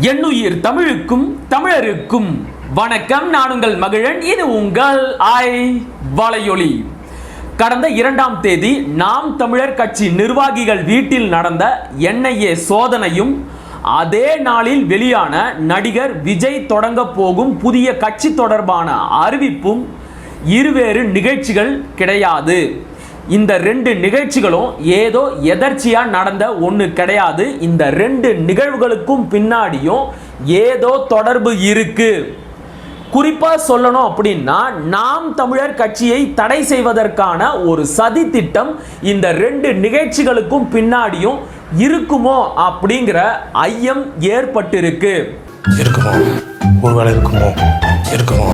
எண்ணுயிர் தமிழுக்கும் தமிழருக்கும் வணக்கம். நான் உங்கள் மகிழன். இது உங்கள் ஆய் வலையொலி கடந்த இரண்டாம் தேதி நாம் தமிழர் கட்சி நிர்வாகிகள் வீட்டில் நடந்த என்ஐஏ சோதனையும் அதே நாளில் வெளியான நடிகர் விஜய் தொடங்க போகும் புதிய கட்சி தொடர்பான அறிவிப்பும் இருவேறு நிகழ்ச்சிகள் கிடையாது. இந்த ரெண்டு நிகழ்ச்சிகளும் ஏதோ எதர்ச்சியா நடந்த ஒன்று கிடையாது. இந்த ரெண்டு நிகழ்வுகளுக்கும் பின்னாடியும் ஏதோ தொடர்பு இருக்கு. குறிப்பா சொல்லணும் அப்படின்னா நாம் தமிழர் கட்சியை தடை செய்வதற்கான ஒரு சதி திட்டம் இந்த ரெண்டு நிகழ்ச்சிகளுக்கும் பின்னாடியும் இருக்குமோ அப்படிங்கிற ஐயம் ஏற்பட்டிருக்கு. இருக்குமோ? ஒருவேளை இருக்குமோ? இருக்குமோ?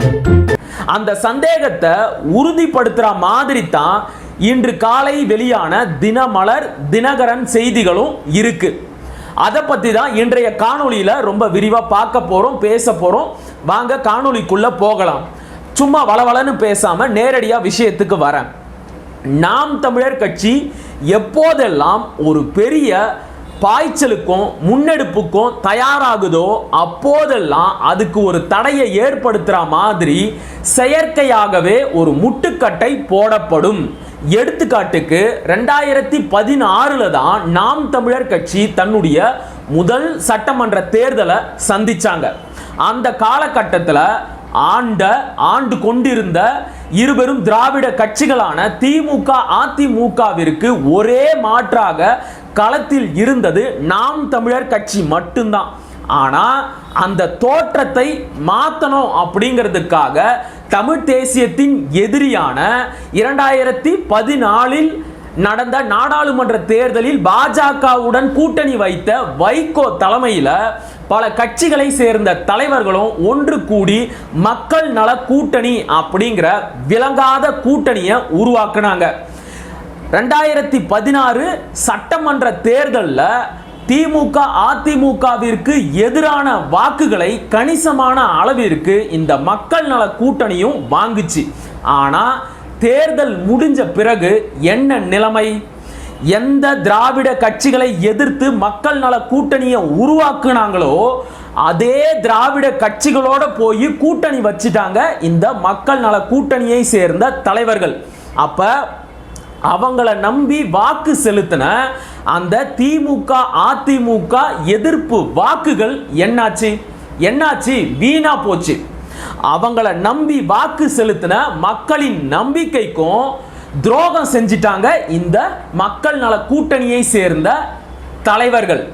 அந்த சந்தேகத்தை உறுதிப்படுத்துற மாதிரி தான் இன்று காலை வெளியான தினமலர் தினகரன் செய்திகளும் இருக்கு. அதை பத்தி தான் இன்றைய காணொளியில ரொம்ப விரிவா பார்க்க போறோம் பேச போறோம். வாங்க காணொளிக்குள்ள போகலாம். சும்மா வளவளன்னு பேசாம நேரடியா விஷயத்துக்கு வரேன். நாம் தமிழர் கட்சி எப்போதெல்லாம் ஒரு பெரிய பாய்ச்சலுக்கும் முன்னெடுப்புக்கும் தயாராகுதோ அப்போதெல்லாம் அதுக்கு ஒரு தடையை ஏற்படுத்துகிற மாதிரி செயற்கையாகவே ஒரு முட்டுக்கட்டை போடப்படும். எடுத்துக்காட்டுக்கு ரெண்டாயிரத்தி பதினாறுல தான் நாம் தமிழர் கட்சி தன்னுடைய முதல் சட்டமன்ற தேர்தலை சந்திச்சாங்க. அந்த காலகட்டத்தில் ஆண்ட ஆண்டு கொண்டிருந்த இருபெரும் திராவிட கட்சிகளான திமுக அதிமுகவிற்கு ஒரே மாற்றாக களத்தில் இருந்தது நாம் தமிழர் கட்சி மட்டும்தான். ஆனால் அந்த தோற்றத்தை மாற்றணும் அப்படிங்கிறதுக்காக தமிழ் தேசியத்தின் எதிரியான இரண்டாயிரத்தி பதினாலில் நடந்த நாடாளுமன்ற தேர்தலில் பாஜகவுடன் கூட்டணி வைத்த வைகோ தலைமையில் பல கட்சிகளை சேர்ந்த தலைவர்களும் ஒன்று கூடி மக்கள் நல கூட்டணி அப்படிங்கிற விளங்காத கூட்டணியை உருவாக்குனாங்க. ரெண்டாயிரத்தி பதினாறு சட்டமன்ற தேர்தலில் திமுக அதிமுகவிற்கு எதிரான வாக்குகளை கணிசமான அளவிற்கு இந்த மக்கள் நல கூட்டணியும் வாங்குச்சு. ஆனா தேர்தல் முடிஞ்ச பிறகு என்ன நிலைமை? எந்த திராவிட கட்சிகளை எதிர்த்து மக்கள் நல கூட்டணியை உருவாக்குனாங்களோ அதே திராவிட கட்சிகளோட போய் கூட்டணி வச்சுட்டாங்க இந்த மக்கள் நல கூட்டணியை சேர்ந்த தலைவர்கள். அப்போ அவங்கள நம்பி வாக்கு செலுத்தின அந்த திமுக அதிமுக எதிர்ப்பு வாக்குகள் என்னாச்சு? என்னாச்சு? வீணா போச்சு. அவங்கள நம்பி வாக்கு செலுத்தின மக்களின் நம்பிக்கைக்கும் துரோகம் செஞ்சிட்டாங்க இந்த மக்கள் நல கூட்டணியை சேர்ந்த தலைவர்கள்.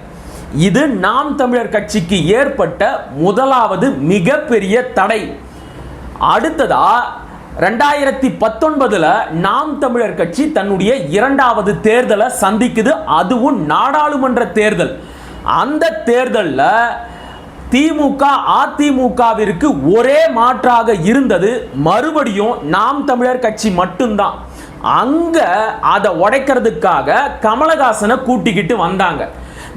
இது நாம் தமிழர் கட்சிக்கு ஏற்பட்ட முதலாவது மிகப்பெரிய தடை. அடுத்ததா ரெண்டாயிரத்தி பத்தொன்பதுல நாம் தமிழர் கட்சி தன்னுடைய இரண்டாவது தேர்தலை சந்திக்குது. அதுவும் நாடாளுமன்ற தேர்தல். அந்த தேர்தலில் திமுக அதிமுகவிற்கு ஒரே மாற்றாக இருந்தது. மறுபடியும் நாம் தமிழர் கட்சி மட்டும்தான். அங்க அதை உடைக்கிறதுக்காக கமலஹாசனை கூட்டிக்கிட்டு வந்தாங்க.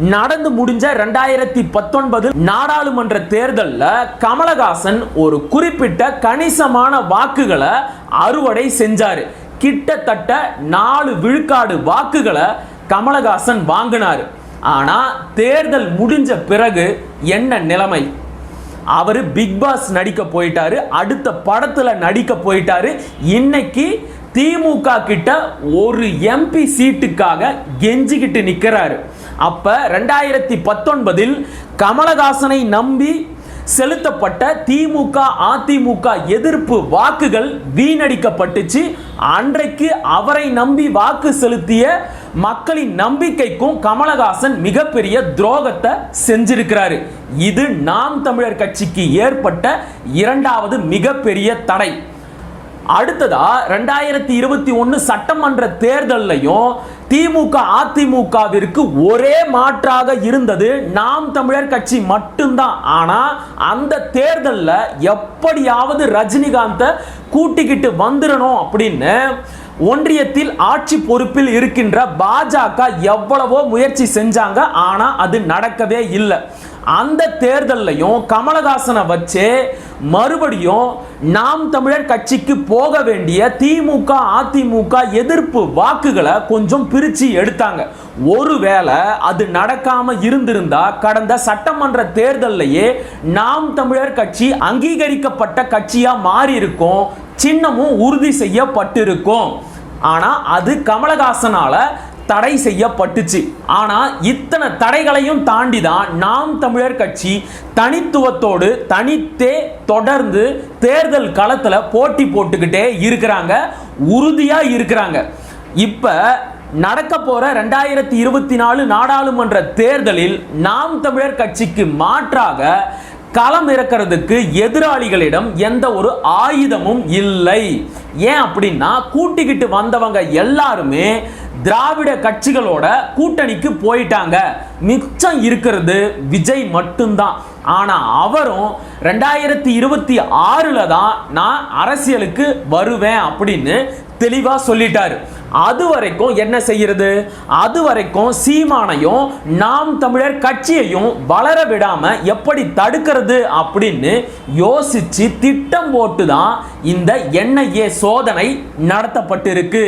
நடந்து முடிஞ்ச ரெண்டாயிரத்தி பத்தொன்பது நாடாளுமன்ற தேர்தலில் கமலஹாசன் ஒரு குறிப்பிட்ட கணிசமான வாக்குகளை அறுவடை செஞ்சார். கிட்டத்தட்ட நாலு விழுக்காடு வாக்குகளை கமலஹாசன் வாங்கினார். ஆனால் தேர்தல் முடிஞ்ச பிறகு என்ன நிலைமை? அவர் பிக் பாஸ் நடிக்க போயிட்டாரு அடுத்த படத்தில் நடிக்க போயிட்டாரு. இன்னைக்கு திமுக கிட்ட ஒரு எம்பி சீட்டுக்காக கெஞ்சிக்கிட்டு நிற்கிறாரு அப்ப ரெண்டாயிரத்தி பத்தொன்பதில் கமலஹாசனை நம்பி செலுத்தப்பட்ட திமுக அதிமுக எதிர்ப்பு வாக்குகள் வீணடிக்கப்பட்டுச்சு. அன்றைக்கு அவரை நம்பி வாக்கு செலுத்திய மக்களின் நம்பிக்கைக்கும் கமலஹாசன் மிகப்பெரிய துரோகத்தை செஞ்சிருக்கிறாரு. இது நாம் தமிழர் கட்சிக்கு ஏற்பட்ட இரண்டாவது மிகப்பெரிய தடை. அடுத்ததா ரெண்டாயிரத்தி இருபத்தி ஒன்று சட்டமன்ற தேர்தலையும் திமுக அதிமுகவிற்கு ஒரே மாற்றாக இருந்தது. நாம் தமிழர் கட்சி மட்டும்தான். ஆனா அந்த தேர்தலில் எப்படியாவது ரஜினிகாந்தை கூட்டிக்கிட்டு வந்துடணும் அப்படின்னு ஒன்றியத்தில் ஆட்சி பொறுப்பில் இருக்கின்ற பாஜக எவ்வளவோ முயற்சி செஞ்சாங்க. ஆனா அது நடக்கவே இல்லை. அந்த தேர்தல்லையும் கமலஹாசனை வச்சு மறுபடியும் நாம் தமிழர் கட்சிக்கு போக வேண்டிய திமுக அதிமுக எதிர்ப்பு வாக்குகளை கொஞ்சம் பிரித்து எடுத்தாங்க. ஒருவேளை அது நடக்காம இருந்திருந்தா கடந்த சட்டமன்ற தேர்தல்லையே நாம் தமிழர் கட்சி அங்கீகரிக்கப்பட்ட கட்சியா மாறி இருக்கும் சின்னமும் உறுதி செய்யப்பட்டிருக்கும். ஆனா அது கமலஹாசனால தடை செய்யப்பட்டுச்சு. ஆனால் இத்தனை தடைகளையும் தாண்டி தான் நாம் தமிழர் கட்சி தனித்துவத்தோடு தனித்தே தொடர்ந்து தேர்தல் களத்தில் போட்டி போட்டுக்கிட்டே இருக்கிறாங்க. உறுதியாக இருக்கிறாங்க. இப்போ நடக்க போற ரெண்டாயிரத்தி இருபத்தி நாலு நாடாளுமன்ற தேர்தலில் நாம் தமிழர் கட்சிக்கு மாற்றாக களம் இறக்கிறதுக்கு எதிராளிகளிடம் எந்த ஒரு ஆயுதமும் இல்லை. ஏன் அப்படின்னா கூட்டிக்கிட்டு வந்தவங்க எல்லாருமே திராவிட கட்சிகளோட கூட்டணிக்கு போயிட்டாங்க. மிச்சம் இருக்கிறது விஜய் மட்டும்தான். ஆனால் அவரும் ரெண்டாயிரத்தி இருபத்தி ஆறில் தான் நான் அரசியலுக்கு வருவேன் அப்படின்னு தெளிவாக சொல்லிட்டாரு. அது வரைக்கும் என்ன செய்யறது? அது வரைக்கும் சீமானையும் நாம் தமிழர் கட்சியையும் வளர விடாம எப்படி தடுக்கிறது அப்படின்னு யோசிச்சு திட்டம் போட்டு தான் இந்த என்ஐஏ சோதனை நடத்தப்பட்டிருக்கு.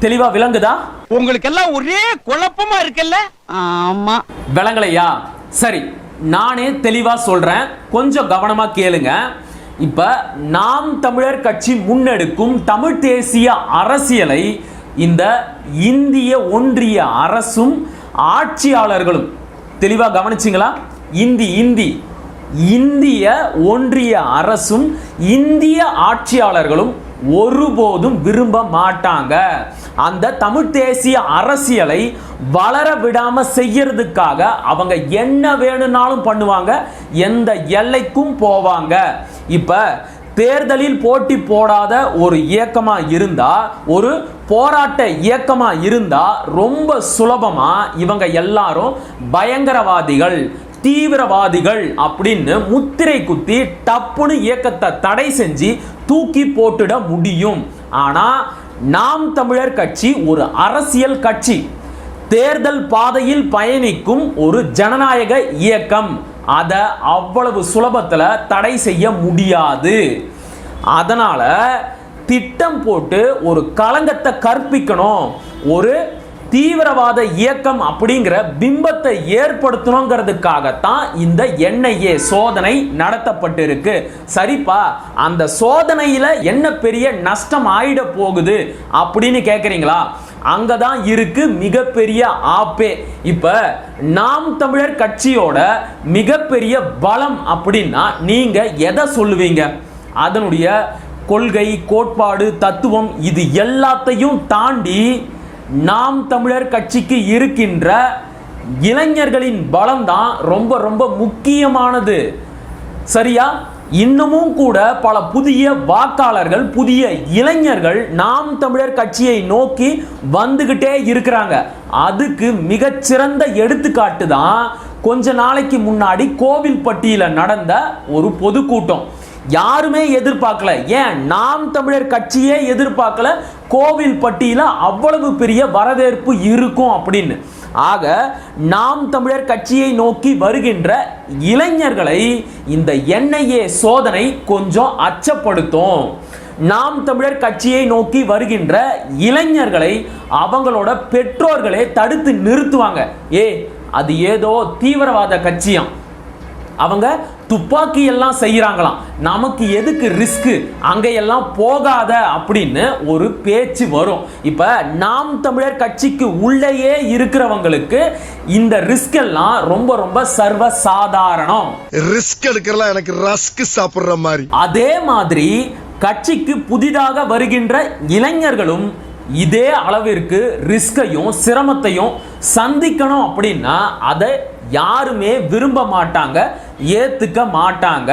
தெளிவா விளங்குதா? உங்களுக்கு எல்லாம் ஒரே குழப்பமா இருக்குல்ல? ஆமா. விளங்கலையா? சரி நானே தெளிவா சொல்றேன். கொஞ்சம் கவனமா கேளுங்க. இப்ப நாம் தமிழர் கட்சி முன்னெடுக்கும் தமிழ் தேசிய அரசியலை இந்த இந்திய ஒன்றிய அரசும் ஆட்சியாளர்களும் தெளிவா கவனிச்சிங்களா? இந்தி இந்தி. இந்திய ஒன்றிய அரசும் இந்திய ஆட்சியாளர்களும் ஒருபோதும் விரும்ப மாட்டாங்க. அந்த தமிழ் தேசிய அரசியலை வளர விடாம செய்யறதுக்காக அவங்க என்ன வேணும்னாலும் பண்ணுவாங்க எந்த எல்லைக்கும் போவாங்க. இப்ப தேர்தலில் போட்டி போடாத ஒரு இயக்கமா இருந்தா ஒரு போராட்ட இயக்கமா இருந்தா ரொம்ப சுலபமா இவங்க எல்லாரும் பயங்கரவாதிகள் தீவிரவாதிகள் அப்படின்னு முத்திரை குத்தி டப்புன்னு இயக்கத்தை தடை செஞ்சு தூக்கி போட்டுட முடியும். ஆனால் நாம் தமிழர் கட்சி ஒரு அரசியல் கட்சி. தேர்தல் பாதையில் பயணிக்கும் ஒரு ஜனநாயக இயக்கம். அதை அவ்வளவு சுலபத்தில் தடை செய்ய முடியாது. அதனால் திட்டம் போட்டு ஒரு களங்கத்தை கற்பிக்கணும். ஒரு தீவிரவாத இயக்கம் அப்படிங்கிற பிம்பத்தை ஏற்படுத்தணுங்கிறதுக்காகத்தான் இந்த என்ஐஏ சோதனை நடத்தப்பட்டிருக்கு. சரிப்பா அந்த சோதனையில் என்ன பெரிய நஷ்டம் ஆயிட போகுது அப்படின்னு கேட்குறீங்களா அங்கே தான் இருக்கு மிகப்பெரிய ஆப்பே. இப்போ நாம் தமிழர் கட்சியோட மிகப்பெரிய பலம் அப்படின்னா நீங்கள் எதை சொல்லுவீங்க? அதனுடைய கொள்கை கோட்பாடு தத்துவம் இது எல்லாத்தையும் தாண்டி நாம் தமிழர் கட்சிக்கு இருக்கின்ற இளைஞர்களின் பலம் தான் ரொம்ப ரொம்ப முக்கியமானது. சரியா? இன்னமும் கூட பல புதிய வாக்காளர்கள் புதிய இளைஞர்கள் நாம் தமிழர் கட்சியை நோக்கி வந்துகிட்டே இருக்கிறாங்க. அதுக்கு மிகச்சிறந்த எடுத்துக்காட்டு தான் கொஞ்ச நாளைக்கு முன்னாடி கோவில்பட்டியில் நடந்த ஒரு பொதுக்கூட்டம். யாருமே எதிர்பார்க்கல. ஏன்? நாம் தமிழர் கட்சியே எதிர்பார்க்கல. கோவில்பட்டியில அவ்வளவு பெரிய வரவேற்பு இருக்கும் அப்படின்னு. ஆக நாம் தமிழர் கட்சியை நோக்கி வருகின்ற இளைஞர்களை இந்த என்ஐஏ சோதனை கொஞ்சம் அச்சப்படுத்தும். நாம் தமிழர் கட்சியை நோக்கி வருகின்ற இளைஞர்களை அவங்களோட பெற்றோர்களே தடுத்து நிறுத்துவாங்க. ஏ அது ஏதோ தீவிரவாத கட்சியம். அவங்க துப்பாக்கி எல்லாம் செய்யறாங்களாம் நமக்கு எதுக்கு ரிஸ்க் அங்கெல்லாம் போகாத அப்படின்னு ஒரு பேச்சு வரும். இப்ப நாம் தமிழர் கட்சிக்கு உள்ளேயே இருக்கிறவங்களுக்கு இந்த ரிஸ்க் எல்லாம் ரொம்ப ரொம்ப சர்வ சாதாரணம் ரிஸ்க் எடுக்கிறலாம் எனக்கு ரஸ்க் சாப்பிடுற மாதிரி. அதே மாதிரி கட்சிக்கு புதிதாக வருகின்ற இளைஞர்களும் இதே அளவிற்கு ரிஸ்கையும் சிரமத்தையும் சந்திக்கணும் அப்படின்னா அதை யாருமே விரும்ப மாட்டாங்க ஏற்றுக்க மாட்டாங்க.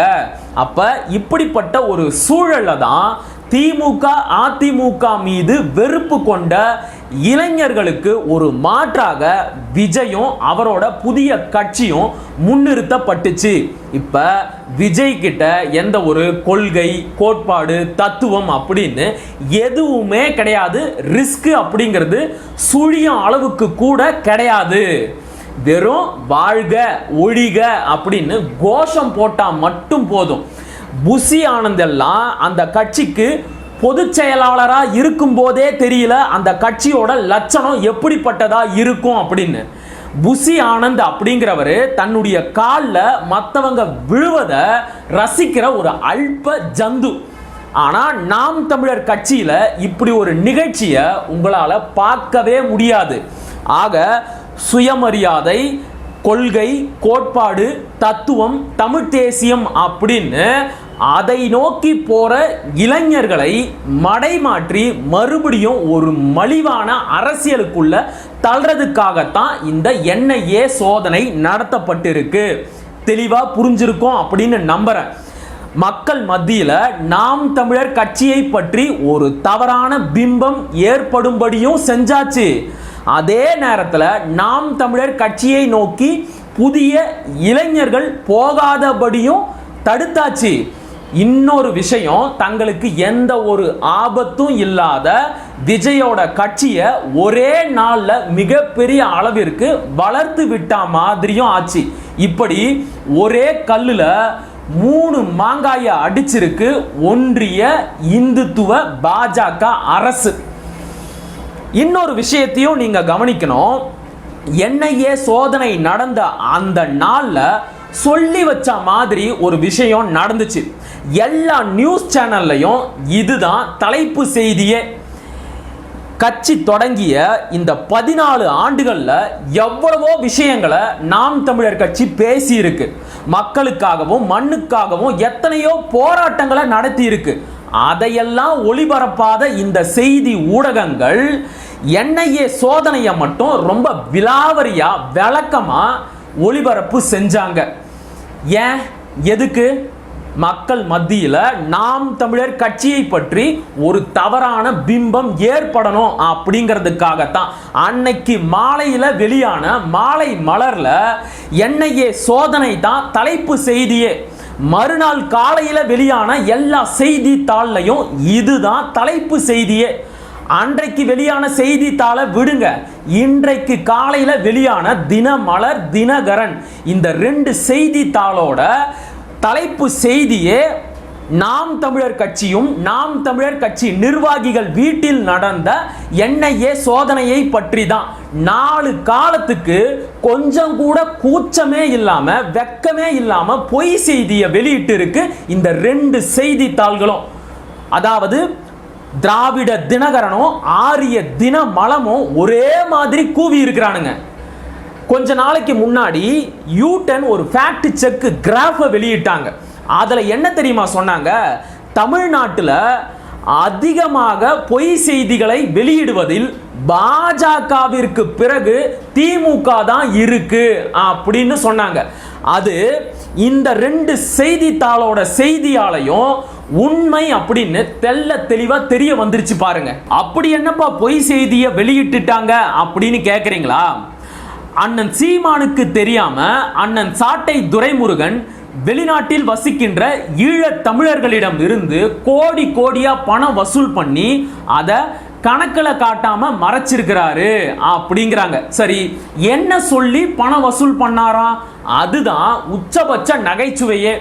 அப்போ இப்படிப்பட்ட ஒரு சூழல்ல தான் திமுக அதிமுக மீது வெறுப்பு கொண்ட இளைஞர்களுக்கு ஒரு மாற்றாக விஜயும் அவரோட புதிய கட்சியும் முன்னிறுத்தப்பட்டுச்சு. இப்ப விஜய் கிட்ட எந்த ஒரு கொள்கை கோட்பாடு தத்துவம் அப்படின்னு எதுவுமே கிடையாது. ரிஸ்க் அப்படிங்கிறது சுழியும் அளவுக்கு கூட கிடையாது. வெறும் வாழ்க ஒழிக அப்படின்னு கோஷம் போட்டால் மட்டும் போதும். புசி ஆனந்த் எல்லாம் அந்த கட்சிக்கு பொதுச் செயலாளரா இருக்கும் போதே தெரியல அந்த கட்சியோட லட்சணம் எப்படிப்பட்டதா இருக்கும் அப்படின்னு. புசி ஆனந்த் அப்படிங்கிறவர் தன்னுடைய காலில் மற்றவங்க விழுவதை ரசிக்கிற ஒரு அல்ப ஜந்து. ஆனால் நாம் தமிழர் கட்சியில் இப்படி ஒரு நிகழ்ச்சியை உங்களால் பார்க்கவே முடியாது. ஆக சுயமரியாதை கொள்கை கோட்பாடு தத்துவம் தமிழ் தேசியம் அப்படின்னு அதை நோக்கி போற இளைஞர்களை மடைமாற்றி மறுபடியும் ஒரு மலிவான அரசியலுக்குள்ள தள்ளுறதுக்காகத்தான் இந்த என்ஐஏ சோதனை நடத்தப்பட்டிருக்கு. தெளிவா புரிஞ்சிருக்கும் அப்படின்னு நம்புறேன். மக்கள் மத்தியில் நாம் தமிழர் கட்சியை பற்றி ஒரு தவறான பிம்பம் ஏற்படும்படியும் செஞ்சாச்சு. அதே நேரத்தில் நாம் தமிழர் கட்சியை நோக்கி புதிய இளைஞர்கள் போகாதபடியும் தடுத்தாச்சு. இன்னொரு விஷயம் தங்களுக்கு எந்த ஒரு ஆபத்தும் இல்லாத விஜயோட கட்சியை ஒரே நாளில் மிகப்பெரிய அளவிற்கு வளர்த்து விட்டா மாதிரியும் ஆச்சு. இப்படி ஒரே கல்லில் மூணு மாங்காயை அடிச்சிருக்கு ஒன்றிய இந்துத்துவ பாஜக அரசு. இன்னொரு விஷயத்தையும் நீங்க கவனிக்கணும். என்ஐஏ சோதனை நடந்த அந்த நாளில் சொல்லி வச்ச மாதிரி ஒரு விஷயம் நடந்துச்சு. எல்லா நியூஸ் சேனல்லையும் இதுதான் தலைப்பு செய்தியே. கட்சி தொடங்கிய இந்த பதினாலு ஆண்டுகளில் எவ்வளவோ விஷயங்களை நாம் தமிழர் கட்சி பேசியிருக்கு. மக்களுக்காகவும் மண்ணுக்காகவும் எத்தனையோ போராட்டங்களை நடத்தியிருக்கு. அதையெல்லாம் ஒளிபரப்பாத இந்த செய்தி ஊடகங்கள் என்ஐஏ சோதனையை மட்டும் ரொம்ப விலாவரியா விளக்கமாக ஒளிபரப்பு செஞ்சாங்க. ஏன்? எதுக்கு? மக்கள் மத்தியில் நாம் தமிழர் கட்சியை பற்றி ஒரு தவறான பிம்பம் ஏற்படணும் அப்படிங்கிறதுக்காகத்தான். அன்னைக்கு மாலையில் வெளியான மாலை மலரில் என்ஐஏ சோதனை தான் தலைப்பு செய்தியே. மறுநாள் காலையில் வெளியான எல்லா செய்தித்தாள்லையும் இதுதான் தலைப்பு செய்தியே. அன்றைக்கு வெளியான செய்தித்தாளை விடுங்க. இன்றைக்கு காலையில் வெளியான தினமலர் தினகரன் இந்த ரெண்டு செய்தித்தாளோட தலைப்பு செய்தியே நாம் தமிழர் கட்சியும் நாம் தமிழர் கட்சி நிர்வாகிகள் வீட்டில் நடந்த என்ஐஏ சோதனையை பற்றி தான் நாலு காலத்துக்கு கொஞ்சம் கூட கூச்சமே இல்லாம வெக்கமே இல்லாம பொய் செய்தியை வெளியிட்டு இருக்கு இந்த ரெண்டு செய்தித்தாள்களும். அதாவது திராவிட தினகரனும் ஆரிய தினமலமும் ஒரே மாதிரி கூவி இருக்கிறானுங்க. கொஞ்ச நாளைக்கு முன்னாடி யூடன் ஒரு ஃபேக்ட் செக் கிராஃபை வெளியிட்டாங்க. அதில் என்ன தெரியுமா சொன்னாங்க? தமிழ்நாட்டில் அதிகமாக பொய் செய்திகளை வெளியிடுவதில் பாஜகவிற்கு பிறகு திமுக தான் இருக்கு அப்படின்னு சொன்னாங்க. அது இந்த ரெண்டு செய்தித்தாளோட செய்தியாலையும் உண்மை அப்படின்னு தெள்ள தெளிவா தெரிய வந்துருச்சு பாருங்க. அப்படி என்னப்பா பொய் செய்தியை வெளியிட்டுட்டாங்க அப்படின்னு கேக்குறீங்களா? அண்ணன் சீமானுக்கு தெரியாம அண்ணன் சாட்டை துரைமுருகன் வெளிநாட்டில் வசிக்கின்ற ஈழத் தமிழர்களிடம் இருந்து கோடி கோடியா பணம் வசூல் பண்ணி அதை கணக்கில் காட்டாம மறைச்சிருக்கிறாரு அப்படிங்கிறாங்க. சரி என்ன சொல்லி பணம் வசூல் பண்ணாராம் அதுதான் உச்சபட்ச நகைச்சுவையே.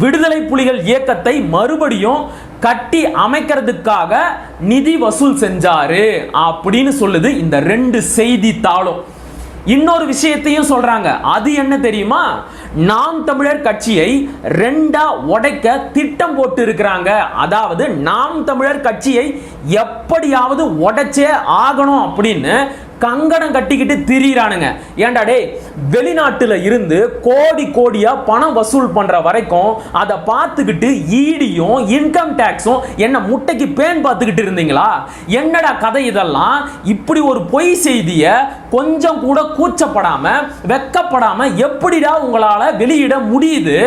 விடுதலை புலிகள் இயக்கத்தை மறுபடியும் கட்டி அமைக்கிறதுக்காக நிதி வசூல் செஞ்சாரு அப்படின்னு சொல்லுது இந்த ரெண்டு செய்தித்தாளும் இன்னொரு விஷயத்தையும் சொல்றாங்க. அது என்ன தெரியுமா? நாம் தமிழர் கட்சியை ரெண்டா உடைக்க திட்டம் போட்டு இருக்கிறாங்க அதாவது நாம் தமிழர் கட்சியை எப்படியாவது உடைச்சே ஆகணும் அப்படின்னு கங்கணம் கட்டிக்கிட்டு திரியிறானுங்க. ஏன்டா டேய் வெளிநாட்டில் இருந்து கோடி கோடியா பணம் வசூல் பண்ற வரைக்கும் அதை பார்த்துக்கிட்டு ஈடியும் இன்கம் டேக்ஸும் என்ன முட்டைக்கு பேன் பார்த்துக்கிட்டு இருந்தீங்களா? என்னடா கதை இதெல்லாம்? இப்படி ஒரு பொய் செய்தியை கொஞ்சம் கூட கூச்சப்படாம வெக்கப்படாம எப்படிடா உங்களால வெளியிட முடியுது?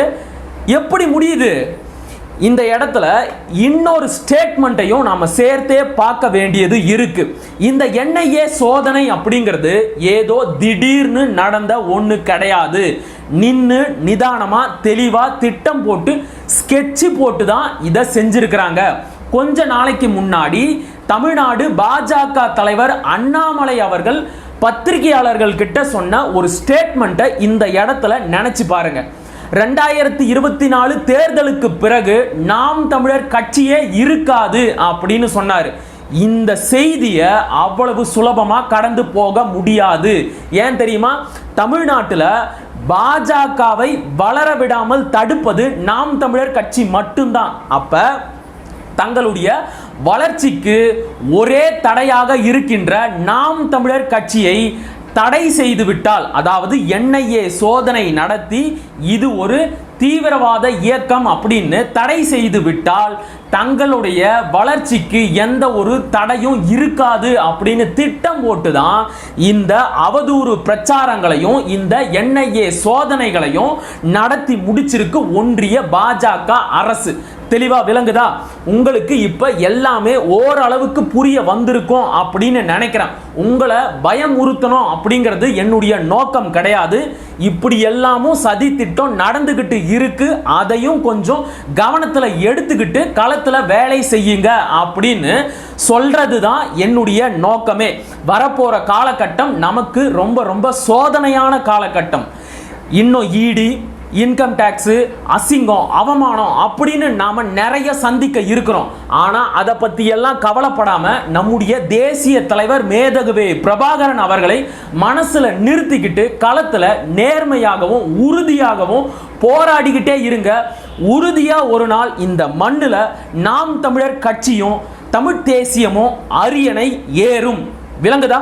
எப்படி முடியுது? இந்த இடத்துல இன்னொரு ஸ்டேட்மெண்ட்டையும் நாம் சேர்த்தே பார்க்க வேண்டியது இருக்கு. இந்த என்ஐஏ சோதனை அப்படிங்கிறது ஏதோ திடீர்னு நடந்த ஒன்று கிடையாது. நின்று நிதானமாக தெளிவாக திட்டம் போட்டு ஸ்கெட்சு போட்டு தான் இதை செஞ்சுருக்கிறாங்க. கொஞ்ச நாளைக்கு முன்னாடி தமிழ்நாடு பாஜக தலைவர் அண்ணாமலை அவர்கள் பத்திரிகையாளர்கள் கிட்ட சொன்ன ஒரு ஸ்டேட்மெண்ட்டை இந்த இடத்துல நினச்சி பாருங்கள் ரெண்டாயிரத்தி இருபத்தி நாலு தேர்தலுக்கு பிறகு நாம் தமிழர் கட்சியே இருக்காது அப்படின்னு சொன்னார். இந்த செய்தியை அவ்வளவு சுலபமாக கடந்து போக முடியாது. ஏன் தெரியுமா? தமிழ்நாட்டில் பாஜகவை வளர விடாமல் தடுப்பது நாம் தமிழர் கட்சி மட்டும்தான். அப்போ தங்களுடைய வளர்ச்சிக்கு ஒரே தடையாக இருக்கின்ற நாம் தமிழர் கட்சியை தடை செய்துவிட்டால் அதாவது என்ஐஏ சோதனை நடத்தி இது ஒரு தீவிரவாத இயக்கம் அப்படின்னு தடை செய்து விட்டால் தங்களுடைய வளர்ச்சிக்கு எந்த ஒரு தடையும் இருக்காது அப்படின்னு திட்டம் போட்டு தான் இந்த அவதூறு பிரச்சாரங்களையும் இந்த என்ஐஏ சோதனைகளையும் நடத்தி முடிச்சிருக்கு ஒன்றிய பாஜக அரசு. தெளிவாக விளங்குதா? உங்களுக்கு இப்போ எல்லாமே ஓரளவுக்கு புரிய வந்திருக்கும் அப்படின்னு நினைக்கிறேன். உங்களை பயமுறுத்தணும் அப்படிங்கிறது என்னுடைய நோக்கம் கிடையாது. இப்படி எல்லாமும் சதி திட்டம் நடந்துக்கிட்டு இருக்கு. அதையும் கொஞ்சம் கவனத்தில் எடுத்துக்கிட்டு களத்தில் வேலை செய்யுங்க அப்படின்னு சொல்றது தான் என்னுடைய நோக்கமே. வரப்போற காலகட்டம் நமக்கு ரொம்ப ரொம்ப சோதனையான காலகட்டம். இன்னும் ஈடி இன்கம் டேக்ஸு அசிங்கம் அவமானம் அப்படின்னு நாம் நிறைய சந்திக்க இருக்கிறோம். ஆனால் அதை பற்றியெல்லாம் எல்லாம் நம்முடைய தேசிய தலைவர் மேதகுவே பிரபாகரன் அவர்களை மனசில் நிறுத்திக்கிட்டு களத்தில் நேர்மையாகவும் உறுதியாகவும் போராடிக்கிட்டே இருங்க. உறுதியாக ஒரு நாள் இந்த மண்ணில் நாம் தமிழர் கட்சியும் தமிழ் தேசியமும் அரியணை ஏறும். விளங்குதா?